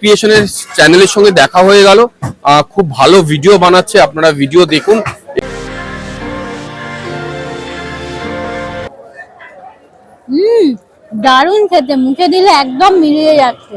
ক্রিয়েশনের চ্যানেলের সঙ্গে দেখা হয়ে গেল। খুব ভালো ভিডিও বানাচ্ছে, আপনারা ভিডিও দেখুন। হুম, দারুণ খেতে, মুখে দিলে একদম মিলিয়ে যাচ্ছে।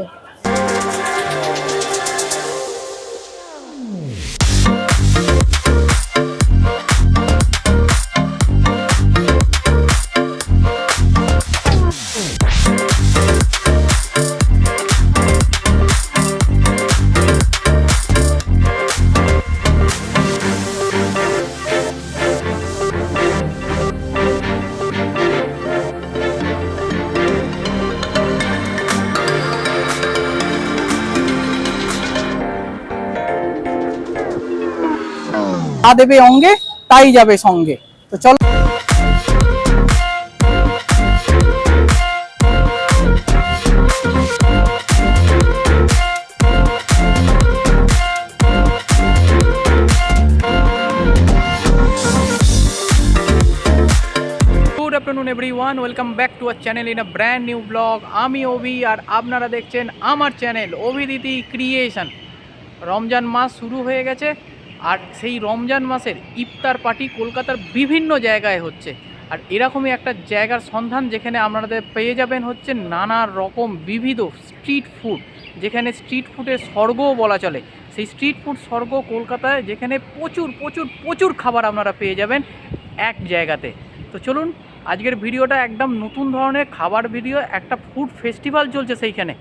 যা দেবে অঙ্গে, তাই যাবে সঙ্গে। তো চলো। Afternoon everyone welcome back to our channel in brand new vlog আমি ওভি আর আপনারা দেখছেন আমার চ্যানেল অভিদিতি ক্রিয়েশন রমজান মাস শুরু হয়ে গেছে। আর সেই রমজান মাসের ইফতার পার্টি কলকাতার বিভিন্ন জায়গায় হচ্ছে। আর এরকমই একটা জায়গার সন্ধান যেখানে আপনাদের পেয়ে যাবেন হচ্ছে নানা রকম বিবিধ স্ট্রিট ফুড, যেখানে স্ট্রিট ফুডের স্বর্গও বলা চলে। সেই স্ট্রিট ফুড স্বর্গ কলকাতায় যেখানে প্রচুর প্রচুর প্রচুর খাবার আপনারা পেয়ে যাবেন এক জায়গাতে। তো চলুন, আজকের ভিডিওটা একদম নতুন ধরনের খাবার ভিডিও, একটা ফুড ফেস্টিভ্যাল চলছে সেইখানে।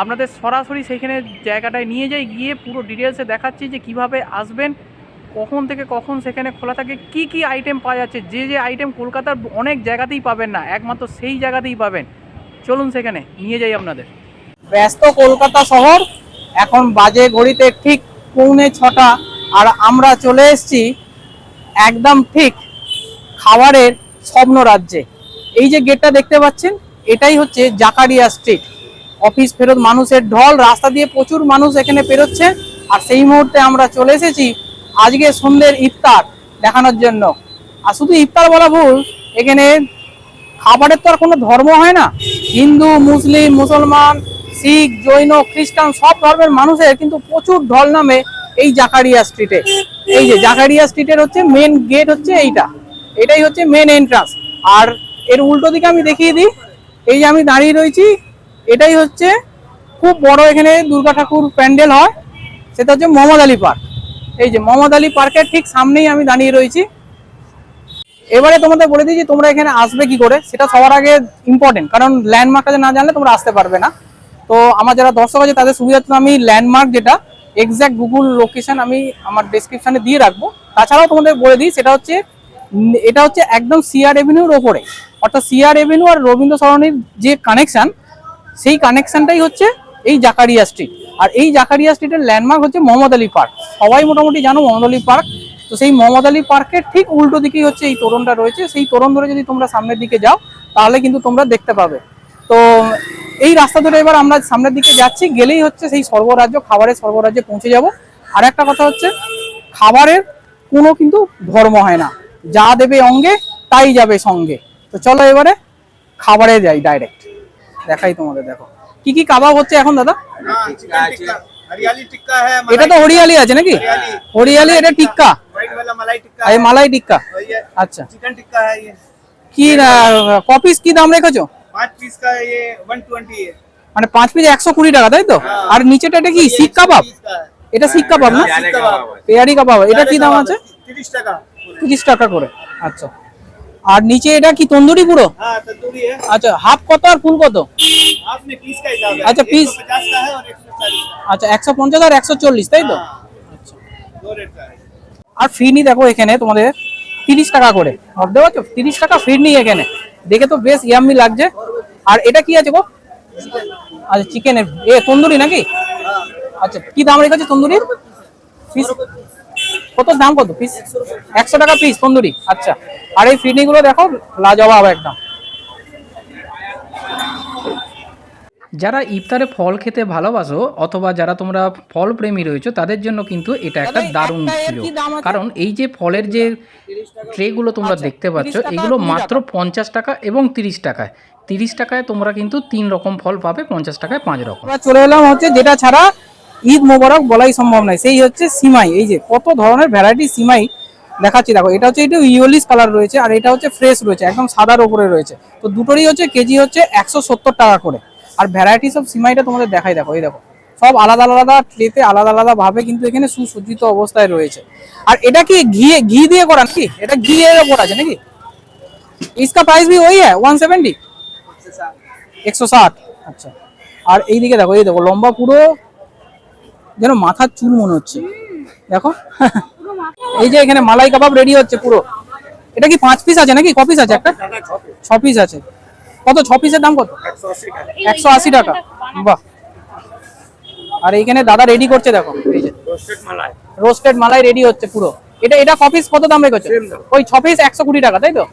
আপনাদের সরাসরি সেইখানে জায়গাটায় নিয়ে যাই, গিয়ে পুরো ডিটেলসে দেখাচ্ছি যে কীভাবে আসবেন, কখন থেকে কখন সেখানে খোলা থাকে, কি কি আইটেম পাওয়া যাচ্ছে, যে যে আইটেম কলকাতার অনেক জায়গাতেই পাবেন না, একমাত্র সেই জায়গাতেই পাবেন। চলুন সেখানে, নিয়ে যাই আপনাদের। ব্যস্ত কলকাতা শহর, এখন বাজে ঘড়িতে ঠিক পৌনে ছটা, আর আমরা চলে এসেছি একদম ঠিক খাবারের স্বপ্ন রাজ্যে এই যে গেটটা দেখতে পাচ্ছেন, এটাই হচ্ছে জাকারিয়া স্ট্রিট অফিস ফেরত মানুষের ঢল, রাস্তা দিয়ে প্রচুর মানুষ এখানে পেরোচ্ছে। আর সেই মুহূর্তে আমরা চলে এসেছি আজকে সন্ধ্যের ইফতার দেখানোর জন্য। আর শুধু ইফতার বলা ভুল, এখানে খাবারের তো আর কোনো ধর্ম হয় না। হিন্দু, মুসলিম, মুসলমান, শিখ, জৈন, খ্রিস্টান সব ধর্মের মানুষের কিন্তু প্রচুর ঢল নামে এই জাকারিয়া স্ট্রিটে। এই যে জাকারিয়া স্ট্রিটের হচ্ছে মেন গেট হচ্ছে এইটা। এটাই হচ্ছে মেন এন্ট্রান্স আর এর উল্টো দিকে আমি দেখিয়ে দিই। এই যে আমি দাঁড়িয়ে রয়েছি এটাই হচ্ছে খুব বড় এখানে দুর্গা ঠাকুর প্যান্ডেল হয়। সেটা হচ্ছে মোহাম্মদ আলী পার্ক। এই যে মোহাম্মদ আলী পার্কের ঠিক সামনেই আমি দাঁড়িয়ে রয়েছি। এবারে তোমাদের বলে দিই যে তোমরা এখানে আসবে কি করে, সেটা সবার আগে ইম্পর্টেন্ট কারণ ল্যান্ডমার্কটা না জানলে তোমরা আসতে পারবে না। তো আমার যারা দর্শক আছে, তাদের সুবিধার্থে আমি ল্যান্ডমার্ক যেটা এক্স্যাক্ট গুগল লোকেশন আমি আমার ডেসক্রিপশনে দিয়ে রাখব। তাছাড়াও তোমাদের বলে দিই, সেটা হচ্ছে, এটা হচ্ছে একদম সিআর এভিনিউর ওপরে। অর্থাৎ সিআর এভিনিউ আর রবীন্দ্র সরণির যে কানেকশন সেই কানেকশনটাই হচ্ছে এই জাকারিয়া স্ট্রিট আর এই জাকারিয়া স্ট্রিটের ল্যান্ডমার্ক হচ্ছে মোহাম্মদ আলী পার্ক। সবাই মোটামুটি জানো মোহাম্মদ আলী পার্ক। তো সেই মোহাম্মদ আলী পার্কের ঠিক উল্টো দিকেই হচ্ছে এই তোরণটা রয়েছে। সেই তোরণ ধরে যদি তোমরা সামনের দিকে যাও, তাহলে কিন্তু তোমরা দেখতে পাবে। তো এই রাস্তা ধরে এবার আমরা সামনের দিকে যাচ্ছি। গেলেই হচ্ছে সেই সর্বরাজ্য খাবারের সর্বরাজ্যে পৌঁছে যাব। আর একটা কথা হচ্ছে, খাবারের কোনো কিন্তু ধর্ম হয় না। যা দেবে অঙ্গে, তাই যাবে সঙ্গে। তো চলো এবারে খাবারে যাই ডাইরেক্ট দেখাই তোমাদের দেখো। কি কি কাবাব হচ্ছে এখন দাদা? এটা তো হরিয়ালি আছে নাকি? হরিয়ালি এটা টিক্কা। এই মালাই টিক্কা। আচ্ছা। কি কপিস কি দাম রেখেছো? মানে পাঁচ পিস একশো কুড়ি টাকা তাই তো? আর নিচেটা এটা কি শিক কাবাব? এটা শিক কাবাব না? পেয়ারি কাবাব। এটা কি দাম আছে? তিরিশ টাকা। তিরিশ টাকা করে। আচ্ছা। আর নিচে এটা কি তন্দুরি পুরো? আচ্ছা হাফ কত আর ফুল কত? আচ্ছা পিস আচ্ছা একশো পঞ্চাশ আর একশো চল্লিশ তাই তো? আর ফিরনি দেখো এখানে তোমাদের তিরিশ টাকা করে। ভাবতে পারছ? তিরিশ টাকা ফিরনি এখানে। দেখে তো বেশ ইয়াম্মি লাগছে। আর এটা কি আছে গো? আচ্ছা চিকেনের এ তন্দুরি নাকি? আচ্ছা কি দাম রেখেছে তন্দুরির? কত দাম কত পিস একশো টাকা পিস তন্দুরি। আচ্ছা আর এই ফিরনি গুলো দেখো লাজবাব একদম। যারা ইফতারে ফল খেতে ভালোবাসো অথবা যারা তোমরা ফল প্রেমী রয়েছো তাদের জন্য কিন্তু এটা একটা দারুণ ছিল? কারণ এই যে ফলের যে ট্রেগুলো তোমরা আচ্ছা, দেখতে পাচ্ছ এগুলো মাত্র পঞ্চাশ টাকা এবং তিরিশ টাকায়। তিরিশ টাকায় তোমরা কিন্তু তিন রকম ফল পাবে পঞ্চাশ টাকায় পাঁচ রকম। চলে এলাম হচ্ছে যেটা ছাড়া ঈদ মোবারক বলাই সম্ভব নয় সেই হচ্ছে সিমাই এই যে কত ধরনের ভ্যারাইটি সিমাই দেখাচ্ছি দেখো এটা হচ্ছে একটু ইয়েলিশ কালার রয়েছে আর এটা হচ্ছে ফ্রেশ রয়েছে একদম সাদার উপরে রয়েছে তো দুটোরই হচ্ছে কেজি হচ্ছে একশো সত্তর টাকা করে আর ভ্যারাইটি সব সিমাইটা তোমাদের দেখাই দেখো এই দেখো সব আলাদা আলাদা ট্রেতে আলাদা আলাদা ভাবে কিন্তু এখানে সুসজ্জিত অবস্থায় রয়েছে আর এটা কি ঘি ঘি দিয়ে করা নাকি এটা ঘি দিয়ে করা আছে নাকি इसका प्राइस भी वही है वन सेवेंटी একশো ষাট আচ্ছা আর এইদিকে দেখো এই দেখো লম্বা পুরো যেন মাথার চুল মনে হচ্ছে। দেখো। এই যে এখানে মালাই কাবাব রেডি হচ্ছে পুরো। এটা কি পাঁচ পিস আছে নাকি? ক পিস আছে একটা? ছ পিস আছে। কত? ছ পিসের দাম কত? একশো আশি টাকা। বাহ। আর এইখানে দাদা রেডি করছে দেখো। এই যে। রোস্টেড মালাই। রেডি হচ্ছে পুরো। এটা এটা ক পিস কত দাম রেখেছে? ওই ছ পিস একশো কুড়ি টাকা তাই তো?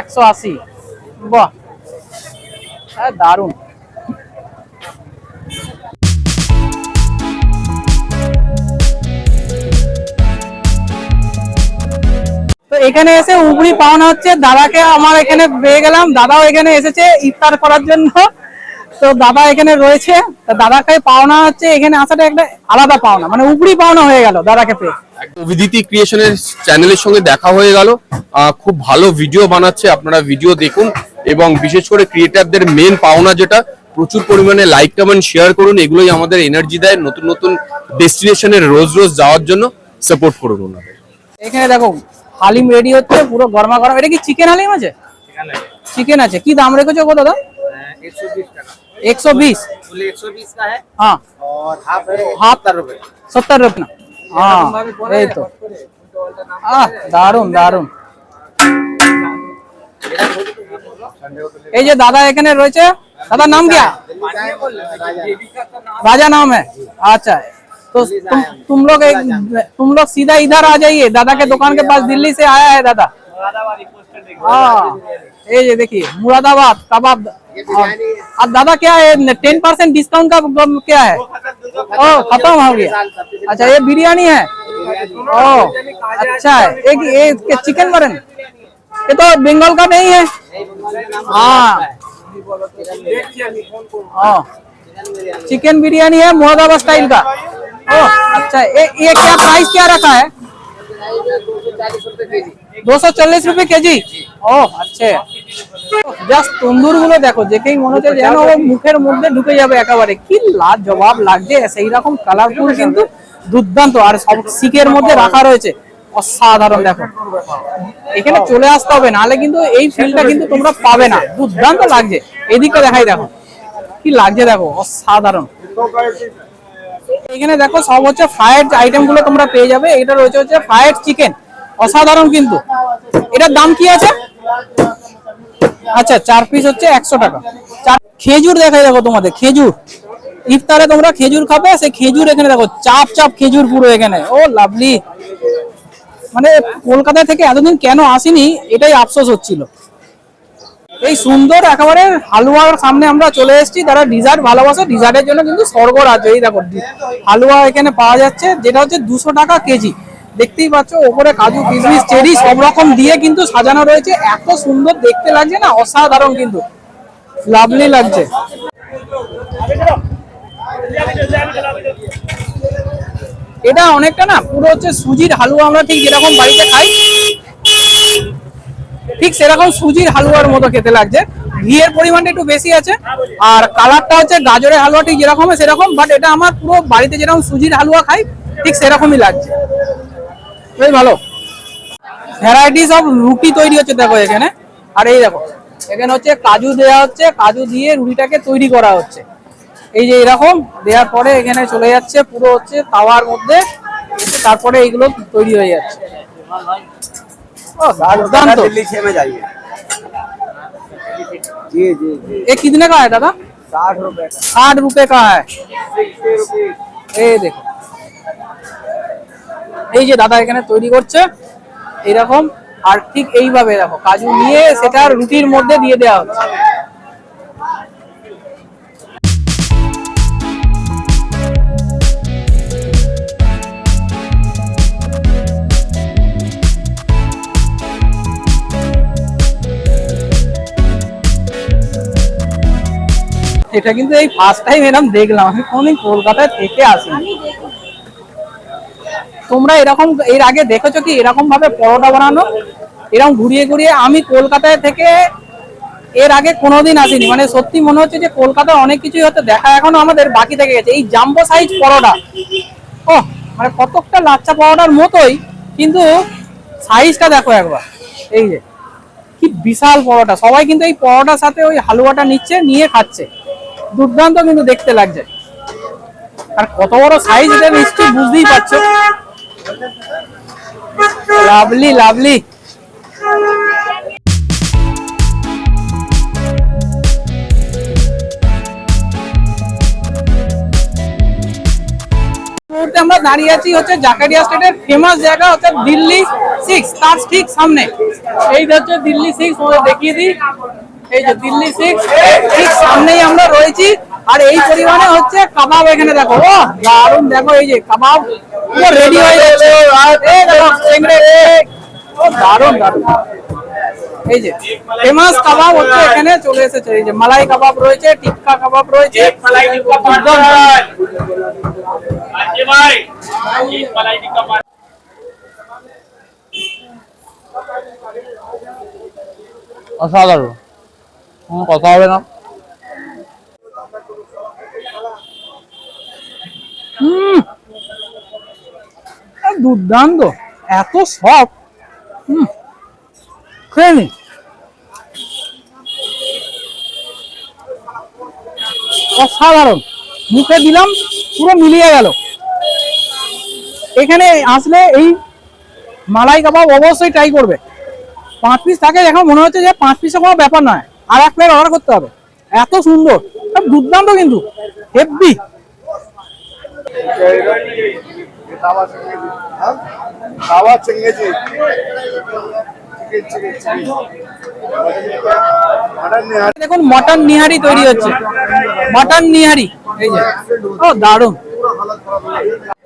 একশো আশি। বাহ। দারুণ। তো এখানে এসে উগড়ি পাওনা হচ্ছে। দাদাকে আমার এখানে পেয়ে গেলাম। দাদাও এখানে এসেছে ইফতার করার জন্য। তো দাদা এখানে রয়েছে। দাদাকে পাওনা হচ্ছে। এখানে আসাটা একটা আলাদা পাওনা। মানে উগড়ি পাওনা হয়ে গেল দাদাকে পেয়ে। অভিদিতি ক্রিয়েশনের চ্যানেলের সঙ্গে দেখা হয়ে গেল। খুব ভালো ভিডিও বানাচ্ছে। আপনারা ভিডিও দেখুন। এবং বিশেষ করে ক্রিয়েটারদের মেন পাওনা যেটা প্রচুর পরিমাণে লাইক কমেন্ট শেয়ার করুন। এগুলোই আমাদের এনার্জি দেয় নতুন নতুন ডেস্টিনেশনের রোজ রোজ যাওয়ার জন্য সাপোর্ট করুন ওনাদের। এখানে দেখো হালিম রেডি হচ্ছে পুরো গরমা গরম এটা কি চিকেন হালিম আছে চিকেন আছে কি দাম রেখেছো গো দাদা একশো বিশ हाँ हाफ सत्तर रुपये हाँ এই তো আহ দারুন দারুন এই যে দাদা এখানে রয়েছে দাদার নাম क्या राजा नाम है अच्छा तो तुम तुम लोग एक तुम लोग सीधा इधर आ जाइए। दादा के दुकान के पास दिल्ली से आया है दादा। हाँ। ये ये देखिए मुरादाबाद कबाब अब दादा क्या है टेन परसेंट डिस्काउंट का क्या है? ओ खत्म हो गया। अच्छा ये बिरयानी है? ओ अच्छा है। एक ये चिकन मटन ये तो बंगाल का नहीं है। हाँ। हाँ। चिकन बिरयानी है मुरादाबाद स्टाइल का। ओ अच्छा ये ये क्या प्राइस क्या रखा है দো সো চল্লিশ রুপে কেজি ও আচ্ছা জাস্ট তন্দুর গুলো দেখো দেখেই মনে হচ্ছে যেন ও মুখের মধ্যে ঢুকে যাবে একেবারে কি লাভ জবাব লাগছে সেই রকম কালারফুল কিন্তু দুর্দান্ত আর সব শিকের মধ্যে রাখা রয়েছে অসাধারণ দেখো এখানে চলে আসতে হবে নাহলে কিন্তু এই ফিলটা কিন্তু তোমরা পাবে না দুর্দান্ত লাগছে এদিকে দেখাই দেখো কি লাগছে দেখো অসাধারণ এখানে দেখো সব হচ্ছে ফ্রাইড আইটেমগুলো তোমরা পেয়ে যাবে এটা রয়েছে হচ্ছে ফ্রাইড চিকেন অসাধারণ কিন্তু। এটার দাম কি আছে? আচ্ছা চার পিস হচ্ছে একশো টাকা। খেজুর দেখাই দেখো তোমাদের, খেজুর। ইফতারে তোমরা খেজুর খাবে, সেই খেজুর এখানে দেখো, চাপ চাপ খেজুর পুরো এখানে। ও লাভলি মানে কলকাতা থেকে এতদিন কেন আসিনি, এটাই আফসোস হচ্ছিল। এই সুন্দর একেবারে হালুয়ার সামনে আমরা চলে এসেছি। তারা ডিজার্ট ভালোবাসে ডিজার্টের জন্য কিন্তু স্বর্গ রাজ্য এই দেখো, হালুয়া এখানে পাওয়া যাচ্ছে, যেটা হচ্ছে দুশো টাকা কেজি। দেখতেই পাচ্ছ, ওপরে কাজু, কিশমিশ, চেরি, সব রকম দিয়ে কিন্তু সাজানো রয়েছে। এত সুন্দর দেখতে লাগছে না, অসাধারণ কিন্তু। লাভলি লাগছে। এটা অনেকটা না, পুরো হচ্ছে সুজির হালুয়া আমরা ঠিক যেরকম বাড়িতে খাই। ঠিক সেরকম সুজির হালুয়ার মতো খেতে লাগছে। ঘিয়ের পরিমাণটা একটু বেশি আছে। আর কালারটা হচ্ছে গাজরের হালুয়া, ঠিক যেরকম, সেরকম বাট এটা আমার পুরো বাড়িতে যেরকম সুজির হালুয়া খাই, ঠিক সেরকমই লাগছে। বেশ ভালো। ভ্যারাইটিস অফ রুটি তৈরি হচ্ছে দেখো এখানে। আর এই দেখো, এখানে হচ্ছে কাজু দেওয়া হচ্ছে, কাজু দিয়ে রুটিটাকে তৈরি করা হচ্ছে। এই যে এরকম, দেওয়ার পরে এখানে চলে যাচ্ছে পুরো হচ্ছে তাওয়ার মধ্যে, তারপরে এইগুলো তৈরি হয়ে যাচ্ছে। ও, দুর্দান্ত दिल्ली छह में जाइए जी जी जी ये कितने का है दादा साठ रुपए का साठ रुपए का है এই দেখো এই যে দাদা এখানে তৈরি করছে এইরকম আর ঠিক এইভাবে দেখো কাজু নিয়ে সেটা রুটির মধ্যে দিয়ে দেওয়া হচ্ছে এটা কিন্তু এই ফার্স্ট টাইম এরকম দেখলাম আমি কোনদিন কলকাতায় থেকে আসি তোমরা এরকম এর আগে দেখেছ কি এরকম ভাবে পরোটা বানানো? এরকম ঘুরিয়ে ঘুরিয়ে আমি কলকাতায় থেকে এর আগে কোনোদিন আসিনি। মানে সত্যি মনে হচ্ছে যে কলকাতায় অনেক কিছুই হয়তো দেখা এখনও আমাদের বাকি থেকে গেছে। এই জাম্বো সাইজ পরোটা। ও মানে কতকটা লাচ্চা পরোটার মতোই কিন্তু সাইজটা দেখো একবার। এই যে কি বিশাল পরোটা। সবাই কিন্তু এই পরোটার সাথে ওই হালুয়াটা নিচ্ছে নিয়ে খাচ্ছে। দুর্দান্ত কিন্তু দেখতে লাগছে। আর কত বড় সাইজ এটা নিশ্চয়ই বুঝতেই পারছ। লাভলি লাভলি আমরা দাঁড়িয়ে আছি হচ্ছে জাকারিয়া স্টেটের ফেমাস জায়গা হচ্ছে দিল্লি সিক্স তার ঠিক সামনে। এই হচ্ছে দিল্লি সিক্স দেখিয়ে দিই। এই যে দিল্লি সিক্স ঠিক সামনেই আমরা রয়েছি। আর এই পরিমাণে হচ্ছে কাবাব এখানে দেখো। ও দারুণ। দেখো এই যে কাবাব পুরো রেডি হয়ে যাচ্ছে ও দারুণ দারুণ। এই যে ফেমাস কাবাব হচ্ছে এখানে চলে এসেছে। এই যে মালাই কাবাব রয়েছে টিক্কা কাবাব রয়েছে। অসাধারণ। কথা হবে না দুর্দান্ত এত সব খেয়ে অসাধারণ। মুখে দিলাম, পুরো মিলিয়ে গেল। এখানে আসলে এই মালাই কাবাব অবশ্যই ট্রাই করবে। পাঁচ পিস থাকে, এখন মনে হচ্ছে যে পাঁচ পিসের কোনো ব্যাপার নয়। আর এক প্লেট অর্ডার করতে হবে। এত সুন্দর। দুর্দান্ত কিন্তু। হেভি দেখুন, মটন নিহারি তৈরি হচ্ছে। মটন নিহারি। এই যে। ও, দারুণ।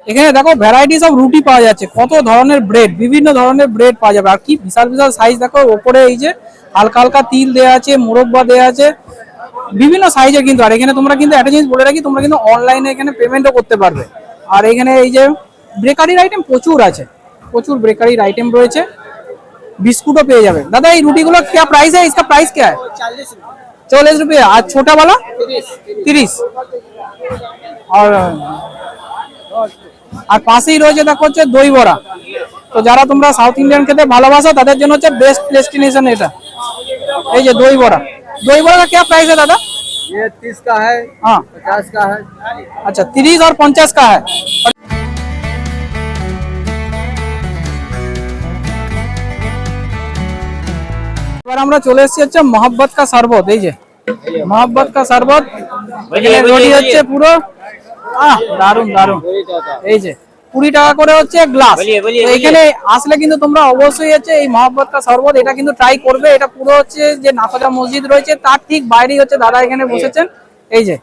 এখানে দেখো ভ্যারাইটিস অফ রুটি পাওয়া যাচ্ছে কত ধরনের ব্রেড বিভিন্ন ধরনের ব্রেড পাওয়া যাবে আর কি বিশাল বিশাল সাইজ দেখো ওপরে এই যে হালকা হালকা তিল দেওয়া আছে মোরব্বা দেওয়া আছে বিভিন্ন সাইজের কিন্তু আর এখানে তোমরা কিন্তু একটা জিনিস বলে রাখি তোমরা কিন্তু অনলাইনে এখানে পেমেন্টও করতে পারবে আর এখানে এই যে বেকারির আইটেম প্রচুর আছে প্রচুর বেকারির আইটেম রয়েছে बिस्कुटों पेय जावे दादा ये रोटी गुलो क्या प्राइस है इसका प्राइस क्या है चालीस रुपया आज छोटा वाला তিরিশ আর আর পাশেই রয়েছে দেখো হচ্ছে দই বড়া তো যারা তোমরা সাউথ ইন্ডিয়ান খেতে ভালোবাসো তাদের জন্য হচ্ছে বেস্ট ডেস্টিনেশন এটা এই যে দই বড়া দই বড়া का क्या प्राइस है दादा ये तीस का है हाँ पचास का है अच्छा তিরিশ और পঞ্চাশ का है এবার আমরা চলে এসেছি হচ্ছে মোহাব্বত কা শরবত এই যে মোহাব্বত কা শরবত এখানে রেডি হচ্ছে পুরো আহ দারুণ দারুণ এই যে কুড়ি টাকা করে হচ্ছে গ্লাস এখানে আসলে কিন্তু তোমরা অবশ্যই হচ্ছে এই মোহাব্বত কা শরবত এটা কিন্তু ট্রাই করবে। এটা পুরো হচ্ছে যে নাফাজা মসজিদ রয়েছে তার ঠিক বাইরেই হচ্ছে দাদা এখানে বসেছেন। এই যে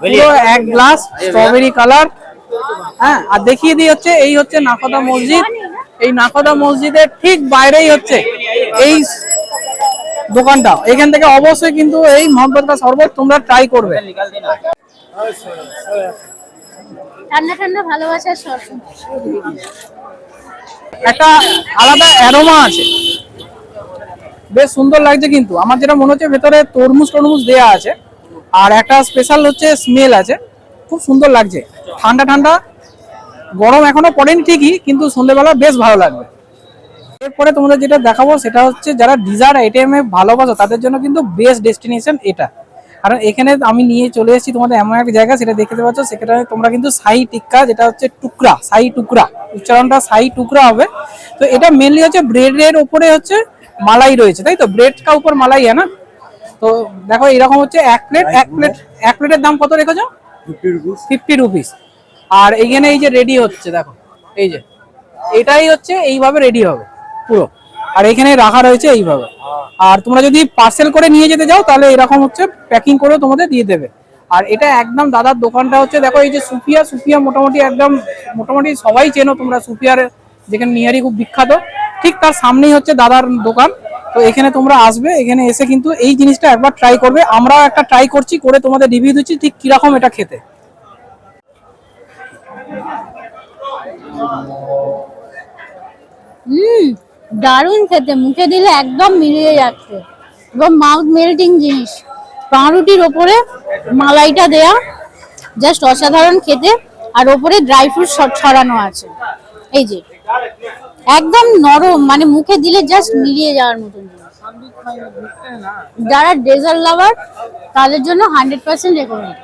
পুরো এক গ্লাস স্ট্রবেরি কালার হ্যাঁ আর দেখিয়ে দিই হচ্ছে এই হচ্ছে নাকদা মসজিদ। এই নাকদা মসজিদের ঠিক বাইরেই হচ্ছে এই দোকানটা। এখান থেকে অবশ্যই কিন্তু এই মোহাম্মদ কা শরবত তোমরা ট্রাই করবে। ঠান্ডা ঠান্ডা ভালোবাসার শর্ত একটা আলাদা অ্যারোমা আছে। বেশ সুন্দর লাগছে কিন্তু। আমার যেটা মনে হচ্ছে ভেতরে তরমুজ টরমুজ দেয়া আছে। আর একটা স্পেশাল হচ্ছে স্মেল আছে। খুব সুন্দর লাগছে। ঠান্ডা ঠান্ডা। গরম এখনও পড়েনি ঠিকই, কিন্তু সন্ধ্যেবেলা বেশ ভালো লাগবে। এরপরে তোমাদের যেটা দেখাবো সেটা হচ্ছে যারা ডিজার্ট আইটেমে ভালোবাসো, তাদের জন্য কিন্তু বেস্ট ডেস্টিনেশন এটা। কারণ এখানে আমি নিয়ে চলে এসেছি তোমাদের এমন এক জায়গা সেটা দেখতে পাচ্ছ। সেখানে তোমরা কিন্তু সাই টিক্কা যেটা হচ্ছে টুকরা সাই টুকরা। উচ্চারণটা সাই টুকরা হবে। তো এটা মেনলি হচ্ছে ব্রেডের ওপরে হচ্ছে মালাই রয়েছে তাই তো? ব্রেড কা উপর মালাই হ্যাঁ না? তো দেখো এরকম হচ্ছে এক প্লেট এক প্লেট এক প্লেটের দাম কত রেখেছো? ফিফটি রুপিস আর এইখানে এই যে রেডি হচ্ছে দেখো এই যে। এটাই হচ্ছে এইভাবে রেডি হবে পুরো। আর এখানে রাখা রয়েছে এইভাবে। আর তোমরা যদি পার্সেল করে নিয়ে যেতে যাও, তাহলে এরকম হচ্ছে প্যাকিং করে তোমাদের দিয়ে দেবে। আর এটা একদম দাদার দোকানটা হচ্ছে, দেখো এই যে সুফিয়া সুফিয়া মোটামুটি একদম, মোটামুটি সবাই চেনো তোমরা সুফিয়ার, যেখানে নিয়ারি খুব বিখ্যাত। ঠিক তার সামনেই হচ্ছে দাদার দোকান। তো এখানে তোমরা আসবে, এখানে এসে কিন্তু এই জিনিসটা একবার ট্রাই করবে। আমরাও একটা ট্রাই করছি, করে তোমাদের রিভিউ দিচ্ছি, ঠিক কীরকম এটা খেতে। হুম। দারুণ খেতে, মুখে দিলে একদম মিলিয়ে যাচ্ছে। এবং মাউথ মেল্টিং জিনিস। পাউরুটির ওপরে মালাইটা দেয়া জাস্ট অসাধারণ খেতে। আর ওপরে ড্রাই ফ্রুট ছড়ানো আছে। এই যে, একদম নরম মানে মুখে দিলে জাস্ট মিলিয়ে যাওয়ার মতন যারা ডেজার্ট লাভার তাদের জন্য হান্ড্রেড পার্সেন্ট রেকমেন্ড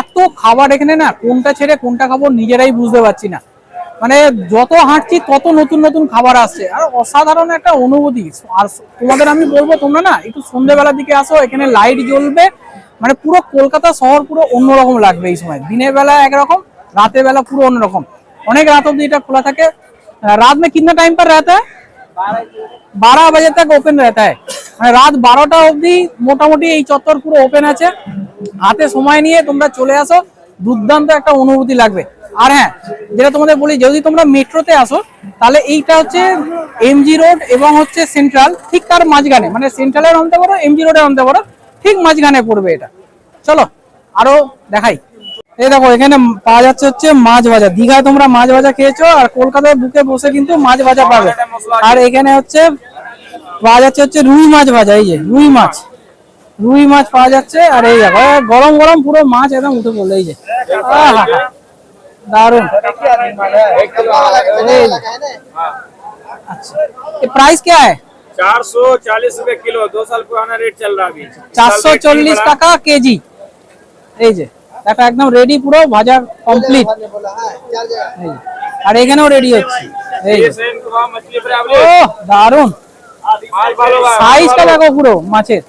এত খাবার এখানে না, কোনটা ছেড়ে কোনটা খাব নিজেরাই বুঝতে পারছি না। মানে যত হাঁটছি তত নতুন নতুন খাবার আসছে আর অসাধারণ একটা অনুভূতি আর তোমাদের আমি বলবো তোমরা না একটু সন্ধ্যেবেলার দিকে আসো এখানে লাইট জ্বলবে মানে পুরো কলকাতা শহর পুরো অন্যরকম লাগবে এই সময় দিনের বেলা একরকম রাতের বেলা পুরো অন্যরকম অনেক রাত অব্দি এটা খোলা থাকে আহ, রাত में कितना टाइम पर रहता है বারো বাজে তক ওপেন रहता है মানে রাত বারোটা অবধি মোটামুটি এই চত্বর পুরো ওপেন আছে হাতে সময় নিয়ে তোমরা চলে আসো দুর্দান্ত একটা অনুভূতি লাগবে। আর হ্যাঁ যেটা তোমাদের বলি, যদি তোমরা মেট্রোতে আসো, তাহলে এইটা হচ্ছে এমজি রোড এবং হচ্ছে সেন্ট্রাল ঠিক তার মাঝখানে। মানে সেন্ট্রালে নামতে পারো এমজি রোডে নামতে পারো ঠিক মাঝখানে পড়বে এটা। চলো, আরও দেখাই। এই দেখো, এখানে পাওয়া যাচ্ছে হচ্ছে মাছ ভাজা দীঘায় তোমরা মাছ ভাজা খেয়েছো, আর কলকাতায় বুকে বসে কিন্তু মাছ ভাজা পাবে। আর এখানে হচ্ছে, পাওয়া যাচ্ছে হচ্ছে রুই মাছ ভাজা এই যে রুই মাছ। রুই মাছ পাওয়া যাচ্ছে আর এই দেখো এ গরম গরম পুরো মাছ একদম উঠে পড়লো এই যে আহা, দারুন এই যে। अच्छा ये प्राइस क्या है चार सौ चालीस रूपए किलो दो साल पुराना रेट चल रहा है अभी চারশো চল্লিশ টাকা কেজি এই যে এটা একদম রেডি পুরো ভাজা কমপ্লিট আর এখানেও রেডি হচ্ছে এই ये যে। सेम तो वहाँ मछली ও बराबर দারুন माल भालो बा- সাইজটা দেখো পুরো মাছের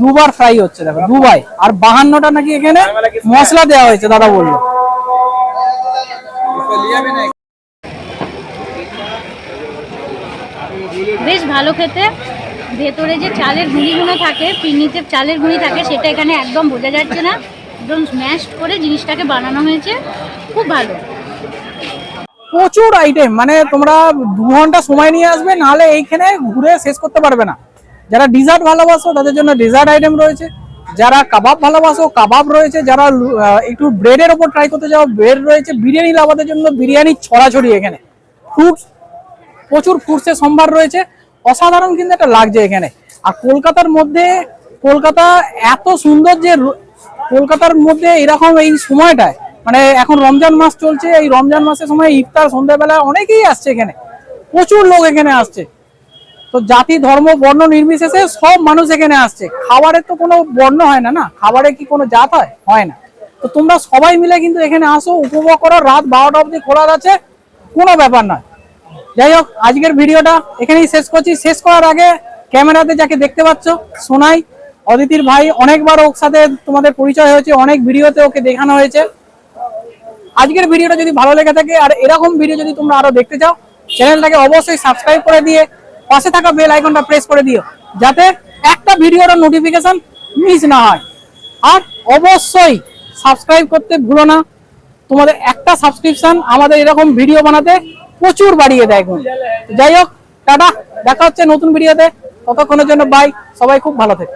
দুবার ফ্রাই হচ্ছে দেখো দুবাই। আর বাহান্নটা নাকি এখানে মশলা দেওয়া হয়েছে দাদা বলল। বেশ ভালো খেতে। ভেতরে যে চালের গুঁড়িগুলো থাকে পিন্নিতে চালের গুঁড়ি থাকে সেটা এখানে একদম বোঝা যাচ্ছে না। একদম স্ম্যাশ করে জিনিসটাকে বানানো হয়েছে। খুব ভালো। প্রচুর আইটেম মানে তোমরা দু ঘণ্টা সময় নিয়ে আসবে নাহলে এইখানে ঘুরে শেষ করতে পারবে না। যারা ডিজার্ট ভালোবাসো, তাদের জন্য ডিজার্ট আইটেম রয়েছে। যারা কাবাব ভালোবাসো কাবাব রয়েছে। যারা একটু ব্রেডের ওপর ট্রাই করতে যাও ব্রেড রয়েছে। বিরিয়ানি লাভাদের জন্য বিরিয়ানি ছড়াছড়ি এখানে। ফ্রুটস প্রচুর ফ্রুটসের সম্ভার রয়েছে। অসাধারণ কিন্তু একটা লাগছে এখানে। আর কলকাতার মধ্যে, কলকাতা এত সুন্দর যে কলকাতার মধ্যে এরকম এই সময়টায় মানে এখন রমজান মাস চলছে, এই রমজান মাসের সময় ইফতার সন্ধ্যাবেলা অনেকেই আসছে এখানে। প্রচুর লোক এখানে আসছে। তো জাতি, ধর্ম, বর্ণ নির্বিশেষে সব মানুষ এখানে আসছে। খাবারের তো কোনো বর্ণ হয় না না? খাবারে কি কোনো জাত হয়? হয় না। তো তোমরা সবাই মিলে কিন্তু এখানে আসো, উপভোগ করো, রাত বারোটা অবধি খোলা আছে, কোনো ব্যাপার নয়। যাই হোক, আজকের ভিডিওটা এখানেই শেষ করছি। শেষ করার আগে ক্যামেরাতে যাকে দেখতে পাচ্ছ, সোনাই, অদিতির ভাই, অনেকবার ওর সাথে তোমাদের পরিচয় হয়েছে, অনেক ভিডিওতে ওকে দেখানো হয়েছে। আজকের ভিডিওটা যদি ভালো লেগে থাকে, আর এরকম ভিডিও যদি তোমরা আরও দেখতে চাও, চ্যানেলটাকে অবশ্যই সাবস্ক্রাইব করে দিয়ে পাশে থাকা বেল আইকনটা প্রেস করে দিও, যাতে একটা ভিডিওর নোটিফিকেশন মিস না হয়। আর অবশ্যই সাবস্ক্রাইব করতে ভুলো না। তোমাদের একটা সাবস্ক্রিপশন আমাদের এরকম ভিডিও বানাতে প্রচুর বাড়িয়ে দেয় এখন। যাই হোক, টাটা, দেখা হচ্ছে নতুন ভিডিওতে ততক্ষণের জন্য বাই সবাই খুব ভালো থেকে।